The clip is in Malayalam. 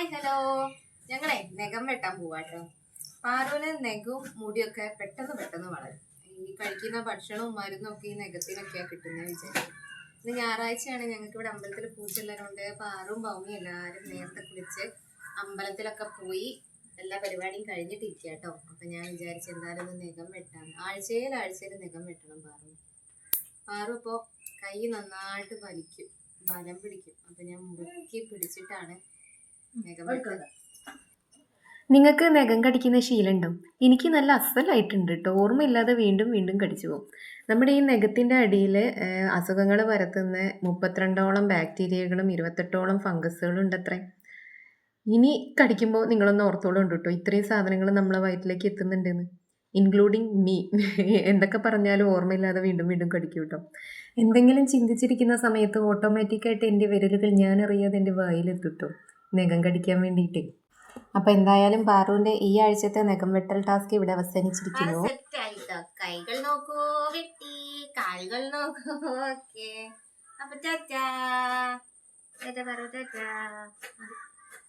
ഹായ് ഹലോ ഞങ്ങളെ നഖം വെട്ടാൻ പോവാട്ടോ. പാറുവിന് നെഗവും മുടിയൊക്കെ പെട്ടെന്ന് പെട്ടെന്ന് വളരും. ഈ കഴിക്കുന്ന ഭക്ഷണവും മരുന്നും ഒക്കെ ഈ നെഖത്തിനൊക്കെയാണ് കിട്ടുന്നത് വിചാരിക്കും ഇന്ന് ഞായറാഴ്ചയാണ് ഞങ്ങൾക്ക് ഇവിടെ അമ്പലത്തിൽ പൂജയുള്ളവരുണ്ട്. പാറും ഭൗമിയും എല്ലാവരും നേരത്തെ കുളിച്ച് അമ്പലത്തിലൊക്കെ പോയി എല്ലാ പരിപാടിയും കഴിഞ്ഞിട്ടിരിക്കുക കേട്ടോ അപ്പം ഞാൻ വിചാരിച്ചു എന്തായാലും ഒന്ന് നഖം വെട്ടാൻ ആഴ്ചയിൽ ആഴ്ചയിൽ നഖം വെട്ടണം പാറു പാറു ഇപ്പോൾ കൈ നന്നായിട്ട് വലിക്കും. ബലം പിടിക്കും. അപ്പം ഞാൻ മുറുക്കി പിടിച്ചിട്ടാണ് നിങ്ങൾക്ക് നഖം കടിക്കുന്ന ശീലമുണ്ടോ? എനിക്ക് നല്ല അസലായിട്ടുണ്ട് കേട്ടോ ഓർമ്മയില്ലാതെ വീണ്ടും വീണ്ടും കടിച്ചു പോകും. നമ്മുടെ ഈ നഖത്തിന്റെ അടിയിൽ അസുഖങ്ങൾ പരത്തുന്ന മുപ്പത്തിരണ്ടോളം ബാക്ടീരിയകളും ഇരുപത്തെട്ടോളം ഫംഗസുകളും ഉണ്ട് അത്രേ ഇനി കടിക്കുമ്പോൾ നിങ്ങളൊന്ന് ഓർത്തോളം ഉണ്ട് കേട്ടോ ഇത്രയും സാധനങ്ങൾ നമ്മളെ വയറ്റിലേക്ക് എത്തുന്നുണ്ടെന്ന്. Including me. എന്തൊക്കെ പറഞ്ഞാലും ഓർമ്മയില്ലാതെ വീണ്ടും വീണ്ടും കടിക്കും കേട്ടോ എന്തെങ്കിലും ചിന്തിച്ചിരിക്കുന്ന സമയത്ത് ഓട്ടോമാറ്റിക്കായിട്ട് എന്റെ വിരലുകൾ ഞാനറിയാതെ എന്റെ വായിലെത്തും കേട്ടോ നഖം കടിക്കാൻ വേണ്ടിയിട്ട്. അപ്പൊ എന്തായാലും പാറുവിന്റെ ഈ ആഴ്ചത്തെ നഖം വെട്ടൽ ടാസ്ക് ഇവിടെ അവസാനിച്ചിരിക്കുന്നു. കൈകൾ നോക്കൂ വെട്ടി. കാലുകൾ നോക്കൂ. ഓക്കെ. അപ്പൊ ടാറ്റാ. ടാറ്റാ പറ ടാറ്റാ.